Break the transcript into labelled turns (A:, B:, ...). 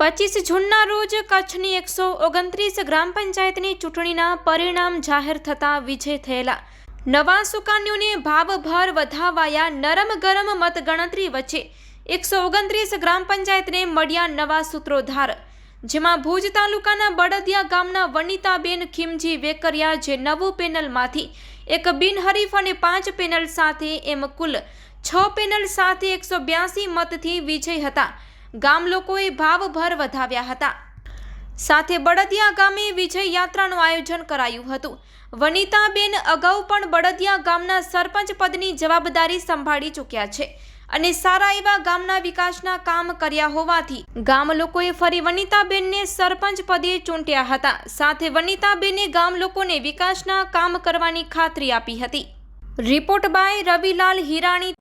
A: પચીસ જૂનના રોજ કચ્છની એકસો ઓગણત્રીસ ગ્રામ પંચાયતની ચૂંટણીના પરિણામ જાહેર થતાં વિજય થયેલા. નવા સુકાન્યુને ભાવભર વધાવાયા નરમ ગરમ મતગણતરી વચ્ચે એકસો ઓગણત્રીસ ગ્રામ પંચાયતને મળ્યા નવા સૂત્રોધાર જેમાં ભુજ તાલુકાના બળદિયા ગામના વનિતાબેન ખીમજી વેકરિયા જે નવું પેનલમાંથી એક બિનહરીફ અને પાંચ પેનલ સાથે એમ કુલ છ પેનલ સાથે એકસો બ્યાસી મતથી વિજય હતા. ગામ લોકોએ ભાવભર વધાવ્યા હતા. સાથે બળદિયા ગામે વિજય યાત્રાનું આયોજન કરાયું હતું. વનિતાબેન અગાઉ પણ બળદિયા ગામના સરપંચ પદની જવાબદારી સંભાળી ચૂક્યા છે અને સારા એવા ગામના વિકાસના કામ કર્યા હોવાથી ગામ લોકોએ ફરી વનિતાબેનને સરપંચ પદે ચૂંટ્યા હતા. સાથે વનિતાબેને ગામ લોકોને વિકાસના કામ કરવાની ખાતરી આપી હતી. Report by Ravilal Hirani.